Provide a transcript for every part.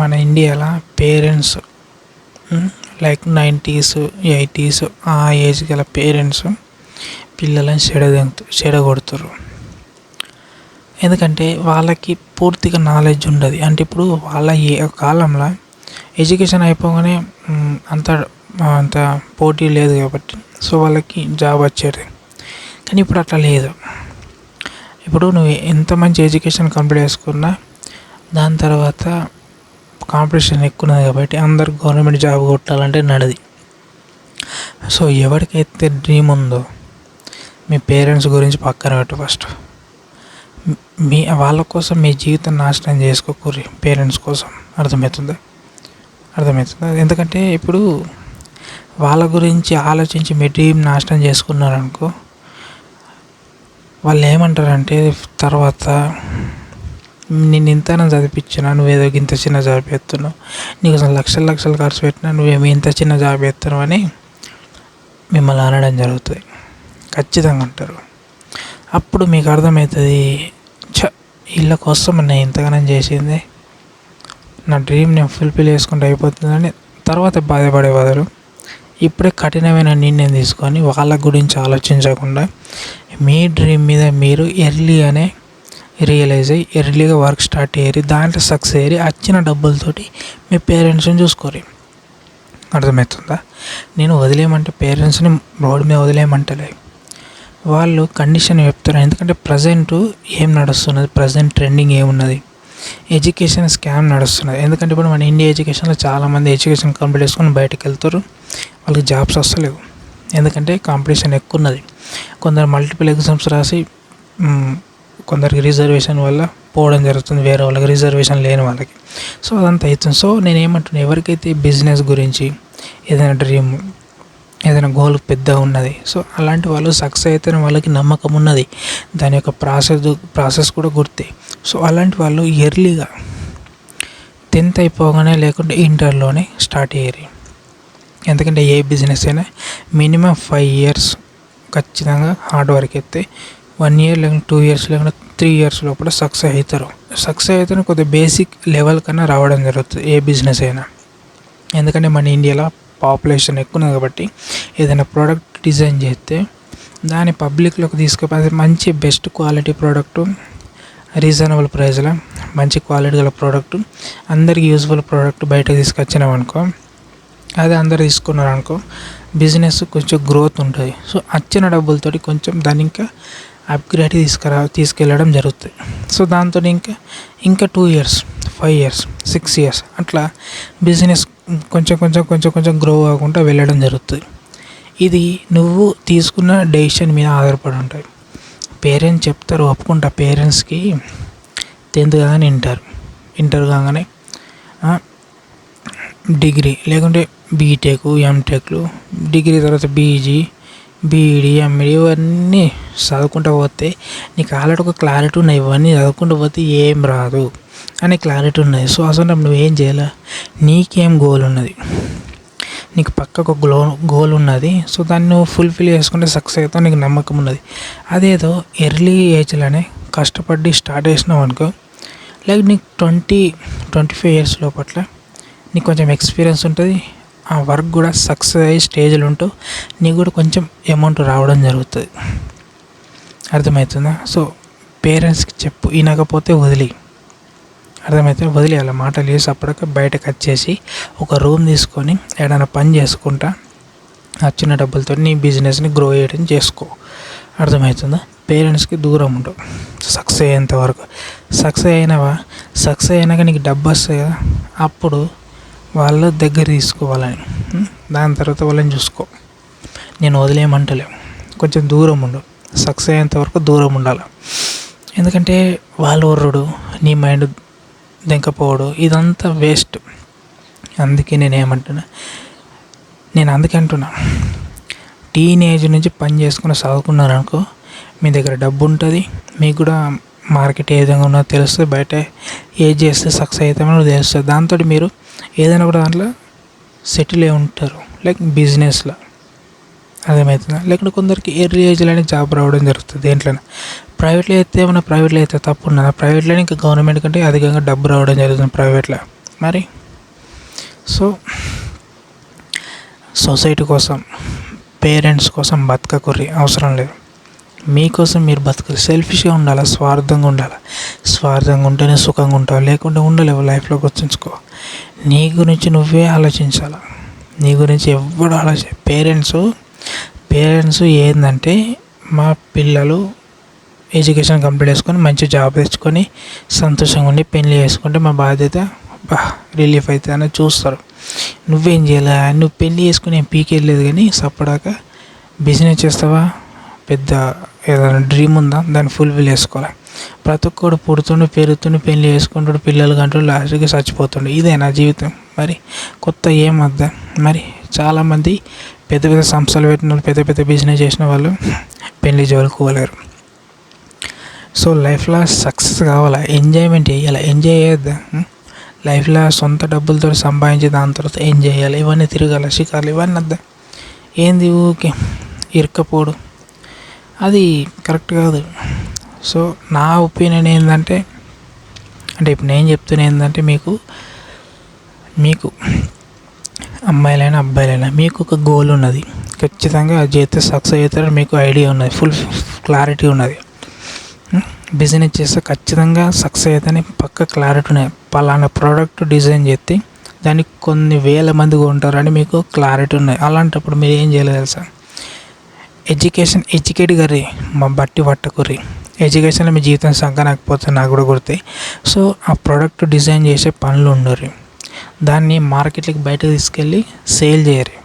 మన ఇండియాలో parents like nineties eighties ఆ ఏజ్ గల పేరెంట్స్ పిల్లలని చెడదెంగుతూ చెడగొడుతుర్రు. ఎందుకంటే వాళ్ళకి పూర్తిగా నాలెడ్జ్ ఉండదు. అంటే ఇప్పుడు వాళ్ళ ఏ కాలంలో ఎడ్యుకేషన్ అయిపోగానే అంత అంత పోటీ లేదు కాబట్టి సో వాళ్ళకి జాబ్ వచ్చేది. కానీ ఇప్పుడు అట్లా లేదు. ఇప్పుడు నువ్వు ఎంత మంచి ఎడ్యుకేషన్ కంప్లీట్ చేసుకున్నా దాని తర్వాత కాంపిటీషన్ ఎక్కువ ఉన్నది కాబట్టి అందరు గవర్నమెంట్ జాబ్ కొట్టాలంటే నడది. సో ఎవరికైతే డ్రీమ్ ఉందో మీ పేరెంట్స్ గురించి పక్కన పెట్టు ఫస్ట్. మీ వాళ్ళ కోసం మీ జీవితం నాశనం చేసుకోకూరి పేరెంట్స్ కోసం. అర్థమవుతుందా? అర్థమవుతుందా? ఎందుకంటే ఇప్పుడు వాళ్ళ గురించి ఆలోచించి మీ డ్రీమ్ నాశనం చేసుకున్నారనుకో వాళ్ళు ఏమంటారంటే తర్వాత నేను ఇంతనం చదివించిన నువ్వేదో ఇంత చిన్న జాబ్ చేస్తున్నావు. నీకు అసలు లక్షలు లక్షలు ఖర్చు పెట్టినా నువ్వేమి ఇంత చిన్న జాబ్ చేస్తున్నావు అని మిమ్మల్ని అనడం జరుగుతుంది. ఖచ్చితంగా అంటారు. అప్పుడు మీకు అర్థమవుతుంది చ వీళ్ళ కోసం నేను ఇంతగానం చేసింది. నా డ్రీమ్ నేను ఫుల్ఫిల్ చేసుకుంటే అయిపోతుందని తర్వాత బాధపడే బదులు ఇప్పుడే కఠినమైన నిర్ణయం తీసుకొని వాళ్ళ గురించి ఆలోచించకుండా మీ డ్రీమ్ మీద మీరు ఎర్లీ అనే రియలైజ్ అయ్యి ఎర్లీగా వర్క్ స్టార్ట్ అయ్యి దాంట్లో సక్సెస్ అయ్యి వచ్చిన డబ్బులతోటి మీ పేరెంట్స్ని చూసుకోరు అర్థమవుతుందా? నేను వదిలేయమంటే పేరెంట్స్ని రోడ్డు మీద వదిలేయమంటలే. వాళ్ళు కండిషన్ చెప్తారు. ఎందుకంటే ప్రజెంట్ ఏం నడుస్తున్నది? ప్రజెంట్ ట్రెండింగ్ ఏమున్నది? ఎడ్యుకేషన్ స్కామ్ నడుస్తున్నది. ఎందుకంటే ఇప్పుడు మన ఇండియా ఎడ్యుకేషన్లో చాలామంది ఎడ్యుకేషన్ కంప్లీట్ చేసుకొని బయటకు వెళ్తారు. వాళ్ళకి జాబ్స్ వస్తలేవు. ఎందుకంటే కాంపిటీషన్ ఎక్కువ ఉన్నది. కొందరు మల్టిపుల్ ఎగ్జామ్స్ రాసి కొందరికి రిజర్వేషన్ వల్ల పోవడం జరుగుతుంది వేరే వాళ్ళకి రిజర్వేషన్ లేని వాళ్ళకి. సో అదంతా అవుతుంది. సో నేను ఏమంటున్నా ఎవరికైతే బిజినెస్ గురించి ఏదైనా డ్రీమ్ ఏదైనా గోల్ పెద్దగా ఉన్నది సో అలాంటి వాళ్ళు సక్సెస్ అయితే వాళ్ళకి నమ్మకం ఉన్నది. దాని యొక్క ప్రాసెస్ ప్రాసెస్ కూడా గుర్తే. సో అలాంటి వాళ్ళు ఎర్లీగా టెన్త్ అయిపోగానే లేకుంటే ఇంటర్లోనే స్టార్ట్ అయ్యారు. ఎందుకంటే ఏ బిజినెస్ అయినా మినిమం ఫైవ్ ఇయర్స్ ఖచ్చితంగా హార్డ్ వర్క్ అయితే వన్ ఇయర్ లేకుంటే టూ ఇయర్స్ లేకుంటే త్రీ ఇయర్స్ లోపల సక్సెస్ అవుతారు. సక్సెస్ అయితే కొద్దిగా బేసిక్ లెవెల్ కన్నా రావడం జరుగుతుంది ఏ బిజినెస్ అయినా. ఎందుకంటే మన ఇండియాలో పాపులేషన్ ఎక్కువ ఉంది కాబట్టి ఏదైనా ప్రోడక్ట్ డిజైన్ చేస్తే దాన్ని పబ్లిక్లోకి తీసుకుపోతే మంచి బెస్ట్ క్వాలిటీ ప్రోడక్ట్ రీజనబుల్ ప్రైస్లో మంచి క్వాలిటీ గల ప్రోడక్ట్ అందరికి యూజ్ఫుల్ ప్రోడక్ట్ బయటకు తీసుకొచ్చినాం అనుకో అది అందరు తీసుకున్నారు అనుకో బిజినెస్ కొంచెం గ్రోత్ ఉంటుంది. సో వచ్చిన డబ్బులతోటి కొంచెం దాన్ని ఇంకా అప్గ్రేడ్ తీసుకురా తీసుకెళ్ళడం జరుగుతుంది సో దాంతో ఇంకా ఇంకా two years five years six years అట్లా బిజినెస్ కొంచెం కొంచెం కొంచెం కొంచెం గ్రో అవ్వకుండా వెళ్ళడం జరుగుతుంది ఇది నువ్వు తీసుకున్న డెసిషన్ మీద ఆధారపడి ఉంటాయి. పేరెంట్స్ చెప్తారు ఒప్పుకుంటా పేరెంట్స్కి టెన్త్ కాగానే వింటారు ఇంటర్ కాగానే డిగ్రీ లేకుంటే బీటెక్ ఎంటెక్లు డిగ్రీ తర్వాత బీజీ బీఈడి ఎంఈడి ఇవన్నీ చదువుకుంటూ పోతే నీకు ఆల్రెడీ ఒక క్లారిటీ ఉన్నాయి. ఇవన్నీ చదువుకుంటూ పోతే ఏం రాదు అనే క్లారిటీ ఉన్నది. సో అసలు నువ్వేం చేయాలి? నీకేం గోల్ ఉన్నది? నీకు పక్కకు ఒక గ్లో గోల్ ఉన్నది. సో దాన్ని నువ్వు ఫుల్ఫిల్ చేసుకుంటే సక్సెస్ అవుతావు నీకు నమ్మకం ఉన్నది. అదేదో ఎర్లీ ఏజ్లోనే కష్టపడి స్టార్ట్ చేసినావు అనుకో లైక్ నీకు ట్వంటీ ట్వంటీ ఫైవ్ ఇయర్స్ లోపట్ల నీకు కొంచెం ఎక్స్పీరియన్స్ ఉంటుంది. ఆ వర్క్ కూడా సక్సెస్ అయ్యే స్టేజ్లు ఉంటూ నీకు కూడా కొంచెం అమౌంట్ రావడం జరుగుతుంది. అర్థమవుతుందా? సో పేరెంట్స్కి చెప్పు వినకపోతే వదిలి. అర్థమైతే వదిలేయాలి మాటలు వేసి అప్పటికే బయటకు వచ్చేసి ఒక రూమ్ తీసుకొని ఏదైనా పని చేసుకుంటా వచ్చిన డబ్బులతో నీ బిజినెస్ని గ్రో చేయడం చేసుకో. అర్థమవుతుందా? పేరెంట్స్కి దూరం ఉండవు సక్సెస్ అయ్యేంత వరకు. సక్సెస్ అయినావా? సక్సెస్ అయినాక నీకు డబ్బు వస్తాయి కదా? అప్పుడు వాళ్ళ దగ్గర తీసుకోవాలని దాని తర్వాత వాళ్ళని చూసుకో. నేను వదిలేయమంటలేము కొంచెం దూరం ఉండు. సక్సెస్ అయ్యేంత వరకు దూరం ఉండాలి. ఎందుకంటే వాళ్ళు ఒర్రుడు నీ మైండ్ దింకపోవడు. ఇదంతా వేస్ట్ అందుకే నేను ఏమంటున్నా. నేను అందుకే అంటున్నా. టీనేజ్ నుంచి పని చేసుకుని చదువుకున్నారనుకో మీ దగ్గర డబ్బు ఉంటుంది మీకు కూడా మార్కెట్ ఏ విధంగా ఉన్నదో తెలుస్తుంది. బయట ఏది చేస్తే సక్సెస్ అవుతామో తెలుస్తుంది. దాంతో మీరు ఏదైనా కూడా దాంట్లో సెటిల్ అయి ఉంటారు. లైక్ బిజినెస్లో. అర్థమవుతుందా? లేకుంటే కొందరికి ఎర్లీ ఏజ్లోనే జాబ్ రావడం జరుగుతుంది దేంట్లోనే? ప్రైవేట్లో అయితే ఏమైనా ప్రైవేట్లో అయితే తప్పు ఉన్నదా? ప్రైవేట్లోనే ఇంకా గవర్నమెంట్ కంటే అధికంగా డబ్బు రావడం జరుగుతుంది ప్రైవేట్లో మరి? సో సొసైటీ కోసం పేరెంట్స్ కోసం బతకకుర్రి అవసరం లేదు. మీకోసం మీరు బతకాలి సెల్ఫిష్గా ఉండాలి? స్వార్థంగా ఉండాలి? స్వార్థంగా ఉంటేనే సుఖంగా ఉంటావు. లేకుంటే ఉండలేవు. లైఫ్లో గుర్తుంచుకో నీ గురించి నువ్వే ఆలోచించాలి? నీ గురించి ఎవడు ఆలోచి పేరెంట్స్ పేరెంట్స్ ఏంటంటే మా పిల్లలు ఎడ్యుకేషన్ కంప్లీట్ చేసుకొని మంచి జాబ్ తెచ్చుకొని సంతోషంగా ఉండి పెళ్ళి చేసుకుంటే మా బాధ్యత బా రిలీఫ్ అవుతుంది అని చూస్తారు. నువ్వేం చేయాలి? నువ్వు పెళ్ళి చేసుకుని ఏం పీకెళ్ళలేదు కానీ సప్పడాక బిజినెస్ చేస్తావా? పెద్ద ఏదైనా డ్రీమ్ ఉందా? దాన్ని ఫుల్ఫిల్ చేసుకోవాలి? ప్రతి ఒక్కడు పుడుతుండు పెరుగుతుండు పెళ్ళి చేసుకుంటాడు పిల్లలు కంటాడు లాస్ట్కి చచ్చిపోతుండు. ఇదే నా జీవితం. మరి కొత్త ఏం వద్దా? మరి చాలామంది పెద్ద పెద్ద సంస్థలు పెట్టిన వాళ్ళు పెద్ద పెద్ద బిజినెస్ చేసిన వాళ్ళు పెళ్ళి జోలికి పోలేరు. సో లైఫ్లో సక్సెస్ కావాలా? ఎంజాయ్మెంట్ చేయాలి? ఎంజాయ్ చేయొద్దా? లైఫ్లో సొంత డబ్బులతో సంపాదించి దాని తర్వాత ఎంజాయ్ చేయాలి? ఇవన్నీ తిరగాలి? షికార్లు? ఇవన్నీ వద్దా? ఏంది ఊకే ఇరకపోడు అది కరెక్ట్ కాదు. సో నా ఒపీనియన్ ఏంటంటే అంటే ఇప్పుడు నేను చెప్తున్నా ఏంటంటే మీకు మీకు అమ్మాయిలైనా అబ్బాయిలైనా మీకు ఒక గోల్ ఉన్నది. ఖచ్చితంగా అది చేస్తే సక్సెస్ అవుతారని మీకు ఐడియా ఉన్నది. ఫుల్ క్లారిటీ ఉన్నది. బిజినెస్ చేస్తే ఖచ్చితంగా సక్సెస్ అవుతాయని పక్క క్లారిటీ ఉన్నాయి పలానా ప్రోడక్ట్ డిజైన్ చేస్తే దానికి కొన్ని వేల మంది కొంటారని మీకు క్లారిటీ ఉన్నాయి అలాంటప్పుడు మీరు ఏం చేయలేదు తెలుసా? ఎడ్యుకేషన్ ఎడ్యుకేట్ గారి మా బట్టి పట్టకుర్రి. ఎడ్యుకేషన్లో మీ జీవితం సంకనకపోతే నాకు కూడా గుర్తాయి సో ఆ ప్రోడక్ట్ డిజైన్ చేసే పనులు ఉండరు దాన్ని మార్కెట్కి బయట తీసుకెళ్ళి సేల్ చేయరు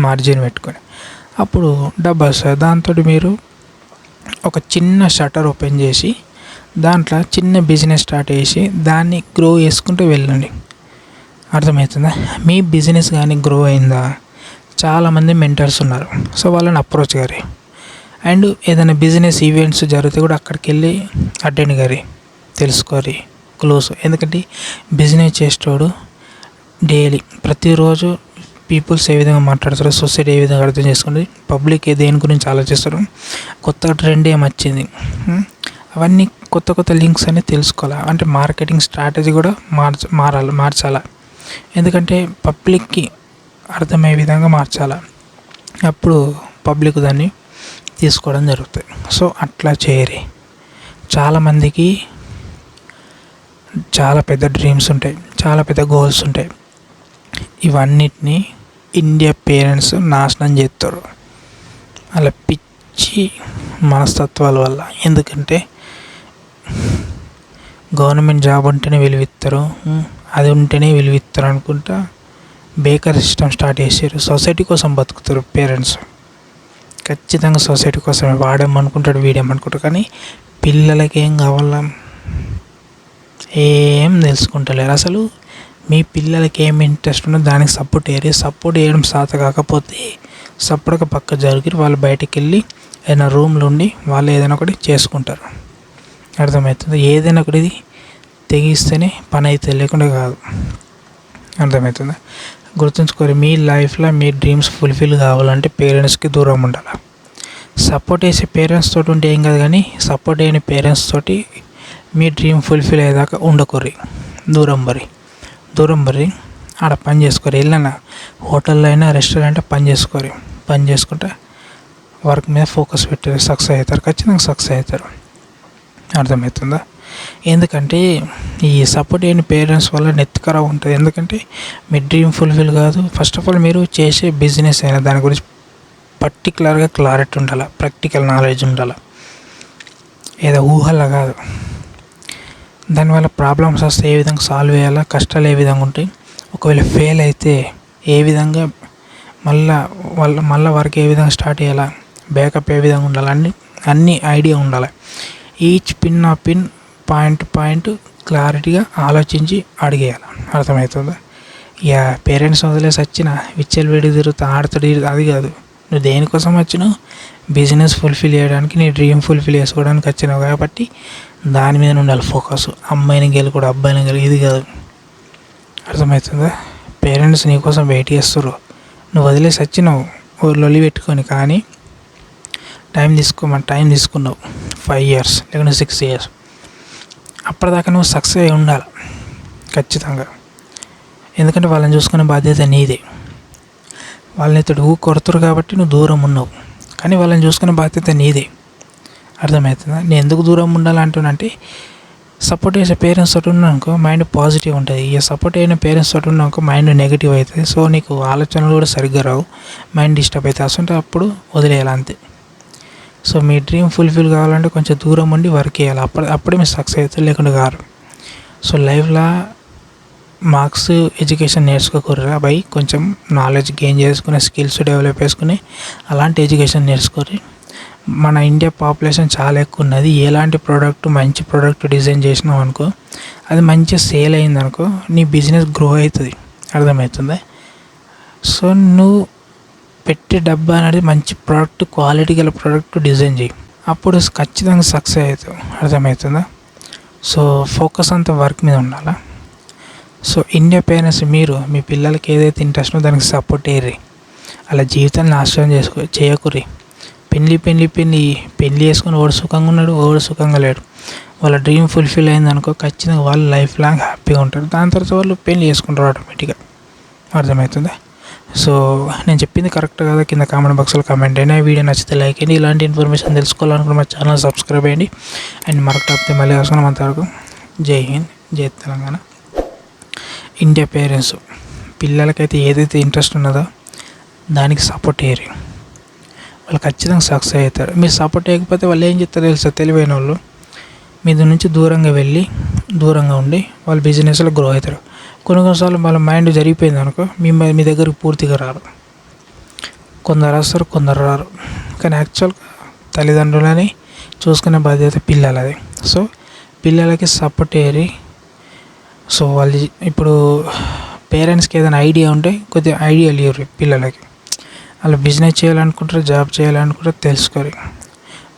మార్జిన్ పెట్టుకొని. అప్పుడు డబ్బు వస్తుంది దాంతో మీరు ఒక చిన్న షటర్ ఓపెన్ చేసి దాంట్లో చిన్న బిజినెస్ స్టార్ట్ చేసి దాన్ని గ్రో చేసుకుంటూ వెళ్ళండి. అర్థమవుతుందా? మీ బిజినెస్ కానీ గ్రో అయిందా? చాలామంది మెంటర్స్ ఉన్నారు. సో వాళ్ళని అప్రోచ్ గారి. అండ్ ఏదైనా బిజినెస్ ఈవెంట్స్ జరిగితే కూడా అక్కడికి వెళ్ళి అటెండ్ గారి తెలుసుకోరి క్లోజ్ ఎందుకంటే బిజినెస్ చేసేటోడు డైలీ ప్రతిరోజు పీపుల్స్ ఏ విధంగా మాట్లాడతారు సొసైటీ ఏ విధంగా అర్థం చేసుకుంటుంది పబ్లిక్ ఏ దేని గురించి ఆలోచిస్తారు కొత్త ట్రెండ్ ఏం వచ్చింది అవన్నీ కొత్త కొత్త లింక్స్ అన్ని తెలుసుకోవాలి? అంటే మార్కెటింగ్ స్ట్రాటజీ కూడా మార్చ మారాలి మార్చాలా? ఎందుకంటే పబ్లిక్కి అర్థమయ్యే విధంగా మార్చాలి? అప్పుడు పబ్లిక్ దాన్ని తీసుకోవడం జరుగుతుంది. సో అట్లా చేయరి. చాలామందికి చాలా పెద్ద డ్రీమ్స్ ఉంటాయి. చాలా పెద్ద గోల్స్ ఉంటాయి. ఇవన్నిటిని ఇండియా పేరెంట్స్ నాశనం చేస్తారు. అలా పిచ్చి మనస్తత్వాల వల్ల. ఎందుకంటే గవర్నమెంట్ జాబ్ ఉంటేనే విలువిస్తారు అది ఉంటేనే విలువిస్తారు అనుకుంటా బేకరీ సిస్టమ్ స్టార్ట్ చేశారు సొసైటీ కోసం బతుకుతారు పేరెంట్స్. ఖచ్చితంగా సొసైటీ కోసమే వాడేమనుకుంటాడు వీడేమనుకుంటాడు. కానీ పిల్లలకి ఏం కావాలా? ఏం తెలుసుకుంటలేరు. అసలు మీ పిల్లలకి ఏం ఇంట్రెస్ట్ ఉందో దానికి సపోర్ట్ చేయరు సపోర్ట్ చేయడం సాత కాకపోతే సపోర్ట్గా పక్క జరిగి వాళ్ళు బయటికి వెళ్ళి ఏదైనా రూమ్లో ఉండి వాళ్ళు ఏదైనా ఒకటి చేసుకుంటారు. అర్థమవుతుంది? ఏదైనా ఒకటి తెగిస్తేనే పని అయితే లేకుండా కాదు. అర్థమవుతుందా? గుర్తుంచుకోరు మీ లైఫ్లో మీ డ్రీమ్స్ ఫుల్ఫిల్ కావాలంటే పేరెంట్స్కి దూరం ఉండాలి. సపోర్ట్ చేసే పేరెంట్స్ తోటి ఉంటే ఏం కాదు కానీ సపోర్ట్ చేయని పేరెంట్స్ తోటి మీ డ్రీమ్ ఫుల్ఫిల్ అయ్యేదాకా ఉండకూరి దూరం బరి దూరం బరి ఆడ పని చేసుకోరు. వెళ్ళినా హోటల్లో అయినా రెస్టారెంట్ పని చేసుకోరు. పని చేసుకుంటే వర్క్ మీద ఫోకస్ పెట్టారు. సక్సెస్ అవుతారు. ఖచ్చితంగా సక్సెస్ అవుతారు. అర్థమవుతుందా? ఎందుకంటే ఈ సపోర్ట్ అయిన పేరెంట్స్ వల్ల నెత్తికర ఉంటుంది. ఎందుకంటే మీ డ్రీమ్ ఫుల్ఫిల్ కాదు. ఫస్ట్ ఆఫ్ ఆల్ మీరు చేసే బిజినెస్ అయినా దాని గురించి పర్టికులర్గా క్లారిటీ ఉండాలి? ప్రాక్టికల్ నాలెడ్జ్ ఉండాలి? ఏదో ఊహలా కాదు. దానివల్ల ప్రాబ్లమ్స్ వస్తే ఏ విధంగా సాల్వ్ చేయాలా? కష్టాలు ఏ విధంగా ఉంటాయి? ఒకవేళ ఫెయిల్ అయితే ఏ విధంగా మళ్ళా వాళ్ళ మళ్ళీ వర్క్ ఏ విధంగా స్టార్ట్ చేయాలా? బ్యాకప్ ఏ విధంగా ఉండాలి? అన్ని అన్ని ఐడియా ఉండాలి? ఈచ్ పిన్ ఆ పిన్ పాయింట్ పాయింట్ క్లారిటీగా ఆలోచించి అడిగేయాలి. అర్థమవుతుందా? ఇక పేరెంట్స్ వదిలేసి వచ్చిన విచ్చలు వేడి తిరుగుతా ఆడతాడు అది కాదు. నువ్వు దేనికోసం వచ్చినావు బిజినెస్ ఫుల్ఫిల్ చేయడానికి నీ డ్రీమ్ ఫుల్ఫిల్ చేసుకోవడానికి వచ్చినావు కాబట్టి దాని మీద ఉండాలి ఫోకస్. అమ్మాయిని గెలుకుడు అబ్బాయిని గెలు ఇది కాదు. అర్థమవుతుందా? పేరెంట్స్ నీకోసం వెయిట్ చేస్తారు నువ్వు వదిలేసి వచ్చినావు ఓ పెట్టుకొని కానీ టైం తీసుకోమని టైం తీసుకున్నావు. ఫైవ్ ఇయర్స్ లేకుంటే సిక్స్ ఇయర్స్. అప్పటిదాకా నువ్వు సక్సెస్ అయి ఉండాలి. ఖచ్చితంగా. ఎందుకంటే వాళ్ళని చూసుకునే బాధ్యత నీదే. వాళ్ళని ఇతడు కొడుతురు కాబట్టి నువ్వు దూరం ఉన్నావు. కానీ వాళ్ళని చూసుకునే బాధ్యత నీదే. అర్థమవుతుందా? నేను ఎందుకు దూరం ఉండాలంటున్నంటే సపోర్ట్ చేసే పేరెంట్స్ తోటి ఉన్నానుకో మైండ్ పాజిటివ్ ఉంటుంది. ఇక సపోర్ట్ అయిన పేరెంట్స్ తోటి ఉన్నాకో మైండ్ నెగిటివ్ అవుతుంది. సో నీకు ఆలోచనలు కూడా సరిగ్గా రావు. మైండ్ డిస్టర్బ్ అవుతుంది. అసలు అప్పుడు వదిలేయాలి అంతే. సో మీ డ్రీమ్ ఫుల్ఫిల్ కావాలంటే కొంచెం దూరం ఉండి వర్క్ చేయాలి. అప్పుడు అప్పుడే మీరు సక్సెస్ అవుతుంది లేకుండా కారు. సో లైఫ్లో మార్క్స్ ఎడ్యుకేషన్ నేర్చుకోకూడరా బై. కొంచెం నాలెడ్జ్ గెయిన్ చేసుకుని స్కిల్స్ డెవలప్ చేసుకుని అలాంటి ఎడ్యుకేషన్ నేర్చుకోరు మన ఇండియా పాపులేషన్ చాలా ఎక్కువ ఉన్నది. ఎలాంటి ప్రోడక్ట్ మంచి ప్రోడక్ట్ డిజైన్ చేసినావు అనుకో అది మంచిగా సేల్ అయింది అనుకో నీ బిజినెస్ గ్రో అవుతుంది. అర్థమవుతుంది? సో నువ్వు పెట్టే డబ్బా అనేది మంచి ప్రోడక్ట్ క్వాలిటీ గల ప్రోడక్ట్ డిజైన్ చేయి అప్పుడు ఖచ్చితంగా సక్సెస్ అవుతావు అర్థమవుతుందా? సో ఫోకస్ అంతా వర్క్ మీద ఉండాలా? సో ఇండియా పేరెంట్స్ మీరు మీ పిల్లలకి ఏదైతే ఇంట్రెస్ట్ ఉందో దానికి సపోర్ట్ అయ్యి అలా జీవితాన్ని నాశనం చేసుకో చేయకురి పెళ్ళి పెళ్ళి పెళ్ళి పెళ్ళి చేసుకుని ఓడి సుఖంగా ఉన్నాడు ఓడి సుఖంగా లేడు. వాళ్ళ డ్రీమ్ ఫుల్ఫిల్ అయింది అనుకో ఖచ్చితంగా వాళ్ళు లైఫ్ లాంగ్ హ్యాపీగా ఉంటారు దాని తర్వాత వాళ్ళు పెళ్ళి చేసుకుంటారు ఆటోమేటిక్గా అర్థమవుతుందా? సో నేను చెప్పింది కరెక్ట్ కదా కింద కామెంట్ బాక్స్లో కామెంట్ అయినా వీడియో నచ్చితే లైక్ అయ్యింది ఇలాంటి ఇన్ఫర్మేషన్ తెలుసుకోవాలనుకున్న మా ఛానల్ సబ్స్క్రైబ్ అయ్యండి అండ్ మరొక టాపిక్ మళ్ళీ వస్తున్నాం అంతవరకు. జై హింద్ జై తెలంగాణ. ఇండియా పేరెంట్స్ పిల్లలకైతే ఏదైతే ఇంట్రెస్ట్ ఉన్నదో దానికి సపోర్ట్ చేయరు. వాళ్ళు ఖచ్చితంగా సక్సెస్ అవుతారు. మీరు సపోర్ట్ చేయకపోతే వాళ్ళు ఏం చెప్తారు తెలుసా? తెలివైన వాళ్ళు. మీ నుంచి దూరంగా వెళ్ళి దూరంగా ఉండి వాళ్ళు బిజినెస్లో గ్రో అవుతారు. కొన్ని కొన్నిసార్లు వాళ్ళ మైండ్ జరిగిపోయింది అనుకో మీ మీ దగ్గరకు పూర్తిగా రారు. కొందరు వస్తారు కొందరు రారు. కానీ యాక్చువల్గా తల్లిదండ్రులని చూసుకునే బాధ్యత పిల్లలది. సో పిల్లలకి సపోర్ట్ చేయరి సో వాళ్ళు ఇప్పుడు పేరెంట్స్కి ఏదైనా ఐడియా ఉంటే కొద్దిగా ఐడియా లేరు పిల్లలకి. వాళ్ళు బిజినెస్ చేయాలనుకుంటారు జాబ్ చేయాలనుకుంటారు తెలుసుకోరు.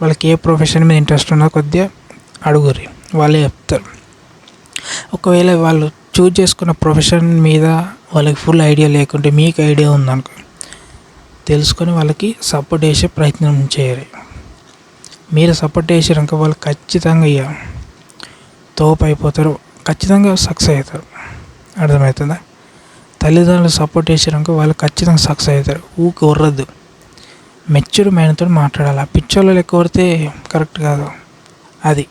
వాళ్ళకి ఏ ప్రొఫెషన్ మీద ఇంట్రెస్ట్ ఉన్నా కొద్దిగా అడుగురి వాళ్ళే చెప్తారు. ఒకవేళ వాళ్ళు చూజ్ చేసుకున్న ప్రొఫెషన్ మీద వాళ్ళకి ఫుల్ ఐడియా లేకుంటే మీకు ఐడియా ఉందనుకో తెలుసుకొని వాళ్ళకి సపోర్ట్ చేసే ప్రయత్నం చేయాలి. మీరు సపోర్ట్ చేసారనుకో వాళ్ళు ఖచ్చితంగా ఇక తోపు అయిపోతారు ఖచ్చితంగా సక్సెస్ అవుతారు. అర్థమవుతుందా? తల్లిదండ్రులు సపోర్ట్ చేసారనుకో వాళ్ళు ఖచ్చితంగా సక్సెస్ అవుతారు. ఊకి ఉర్రద్దు మెచ్యూర్ మైండ్తో మాట్లాడాలి? ఆ పిచ్చోళ్ళు లెక్క కొడితే కరెక్ట్ కాదు. అది.